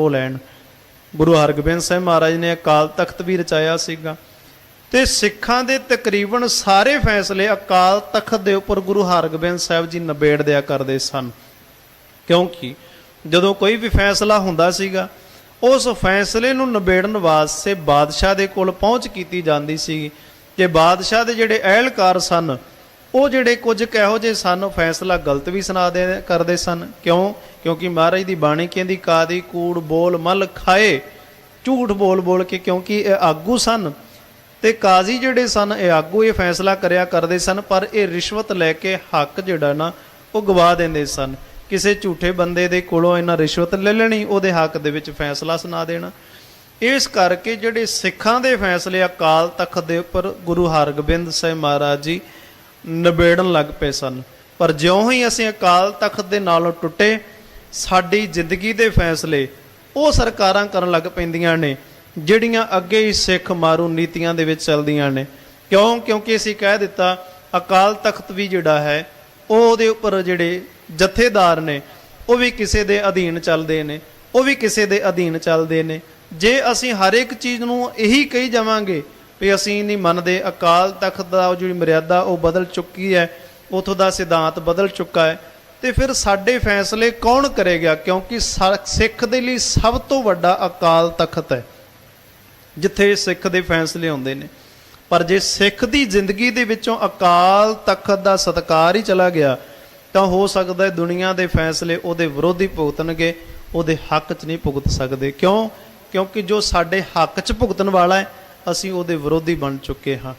ਉਹ ਲੈਣ ਗੁਰੂ ਹਰਗੋਬਿੰਦ ਸਾਹਿਬ ਮਹਾਰਾਜ ਨੇ ਅਕਾਲ ਤਖਤ ਵੀ ਰਚਾਇਆ ਸੀਗਾ। ਤੇ ਸਿੱਖਾਂ ਦੇ ਤਕਰੀਬਨ ਸਾਰੇ ਫੈਸਲੇ ਅਕਾਲ ਤਖਤ ਦੇ ਉੱਪਰ ਗੁਰੂ ਹਰਗੋਬਿੰਦ ਸਾਹਿਬ ਜੀ ਨਿਬੇੜ ਦਿਆ ਕਰਦੇ ਸਨ। ਕਿਉਂਕਿ ਜਦੋਂ ਕੋਈ ਵੀ ਫੈਸਲਾ ਹੁੰਦਾ ਸੀਗਾ, ਉਸ ਫੈਸਲੇ ਨੂੰ ਨਿਬੇੜਨ ਵਾਸਤੇ ਬਾਦਸ਼ਾਹ ਦੇ ਕੋਲ ਪਹੁੰਚ ਕੀਤੀ ਜਾਂਦੀ ਸੀ। ਕਿ ਬਾਦਸ਼ਾਹ ਦੇ ਜਿਹੜੇ ਅਹਿਲਕਾਰ ਸਨ ਉਹ ਜਿਹੜੇ ਕੁਝ ਕਿਹੋ ਜਿਹੇ ਸਨ ਉਹ ਫੈਸਲਾ ਗਲਤ ਵੀ ਸੁਣਾ ਦੇ ਕਰਦੇ ਸਨ। ਕਿਉਂ? ਕਿਉਂਕਿ ਮਹਾਰਾਜ ਦੀ ਬਾਣੀ ਕਹਿੰਦੀ, ਕਾਦੀ ਕੂੜ ਬੋਲ ਮਲ ਖਾਏ, ਝੂਠ ਬੋਲ ਬੋਲ ਕੇ, ਕਿਉਂਕਿ ਇਹ ਆਗੂ ਸਨ। ਤੇ ਕਾਜ਼ੀ ਜਿਹੜੇ ਸਨ, ਇਹ ਆਗੂ ਇਹ ਫੈਸਲਾ ਕਰਿਆ ਕਰਦੇ ਸਨ, ਪਰ ਇਹ ਰਿਸ਼ਵਤ ਲੈ ਕੇ ਹੱਕ ਜਿਹੜਾ ਨਾ, ਉਹ ਗਵਾ ਦਿੰਦੇ ਸਨ। ਕਿਸੇ ਝੂਠੇ ਬੰਦੇ ਦੇ ਕੋਲੋਂ ਇਹਨਾਂ ਰਿਸ਼ਵਤ ਲੈ ਲੈਣੀ, ਉਹਦੇ ਹੱਕ ਦੇ ਵਿੱਚ ਫੈਸਲਾ ਸੁਣਾ ਦੇਣਾ। ਇਸ ਕਰਕੇ ਜਿਹੜੇ ਸਿੱਖਾਂ ਦੇ ਫੈਸਲੇ ਅਕਾਲ ਤਖਤ ਦੇ ਉੱਪਰ ਗੁਰੂ ਹਰਗੋਬਿੰਦ ਸਾਹਿਬ ਮਹਾਰਾਜ ਜੀ ਨਿਬੇੜਨ ਲੱਗ ਪਏ ਸਨ। ਪਰ ਜਿਉਂ ਹੀ ਅਸੀਂ ਅਕਾਲ ਤਖਤ ਦੇ ਨਾਲੋਂ ਟੁੱਟੇ, ਸਾਡੀ ਜ਼ਿੰਦਗੀ ਦੇ ਫੈਸਲੇ ਉਹ ਸਰਕਾਰਾਂ ਕਰਨ ਲੱਗ ਪੈਂਦੀਆਂ ਨੇ, ਜਿਹੜੀਆਂ ਅੱਗੇ ਹੀ ਸਿੱਖ ਮਾਰੂ ਨੀਤੀਆਂ ਦੇ ਵਿੱਚ ਚੱਲਦੀਆਂ ਨੇ। ਕਿਉਂ? ਕਿਉਂਕਿ ਅਸੀਂ ਕਹਿ ਦਿੱਤਾ, ਅਕਾਲ ਤਖਤ ਵੀ ਜਿਹੜਾ ਹੈ, ਉਹ ਉਹਦੇ ਉੱਪਰ ਜਿਹੜੇ ਜਥੇਦਾਰ ਨੇ, ਉਹ ਵੀ ਕਿਸੇ ਦੇ ਅਧੀਨ ਚੱਲਦੇ ਨੇ, ਉਹ ਵੀ ਕਿਸੇ ਦੇ ਅਧੀਨ ਚੱਲਦੇ ਨੇ। ਜੇ ਅਸੀਂ ਹਰ ਇੱਕ ਚੀਜ਼ ਨੂੰ ਇਹੀ ਕਹੀ ਜਾਵਾਂਗੇ ਵੀ ਅਸੀਂ ਨਹੀਂ ਮੰਨਦੇ, ਅਕਾਲ ਤਖਤ ਦਾ ਉਹ ਜਿਹੜੀ ਮਰਿਆਦਾ, ਉਹ ਬਦਲ ਚੁੱਕੀ ਹੈ, ਉਥੋਂ ਦਾ ਸਿਧਾਂਤ ਬਦਲ ਚੁੱਕਾ ਹੈ। ਤੇ ਫਿਰ ਸਾਡੇ ਫੈਸਲੇ ਕੌਣ ਕਰੇਗਾ? ਕਿਉਂਕਿ ਸਾ- ਸਿੱਖ ਦੇ ਲਈ ਸਭ ਤੋਂ ਵੱਡਾ ਅਕਾਲ ਤਖਤ ਹੈ। ਜਿੱਥੇ ਸਿੱਖ ਦੇ ਫੈਸਲੇ ਹੁੰਦੇ ਨੇ। ਪਰ ਜੇ ਸਿੱਖ ਦੀ ਜ਼ਿੰਦਗੀ ਦੇ ਵਿੱਚੋਂ ਅਕਾਲ ਤਖਤ ਦਾ ਸਤਕਾਰ ਹੀ ਚਲਾ ਗਿਆ, ਤਾਂ ਹੋ ਸਕਦਾ ਹੈ ਦੁਨੀਆ ਦੇ ਫੈਸਲੇ ਉਹਦੇ ਵਿਰੋਧੀ ਭੁਗਤਣਗੇ, ਉਹਦੇ ਹੱਕ 'ਚ ਨਹੀਂ ਭੁਗਤ ਸਕਦੇ। ਕਿਉਂ? ਕਿਉਂਕਿ ਜੋ ਸਾਡੇ ਹੱਕ 'ਚ ਭੁਗਤਣ ਵਾਲਾ ਹੈ ਅਸੀਂ ਉਹਦੇ ਵਿਰੋਧੀ ਬਣ ਚੁੱਕੇ ਹਾਂ।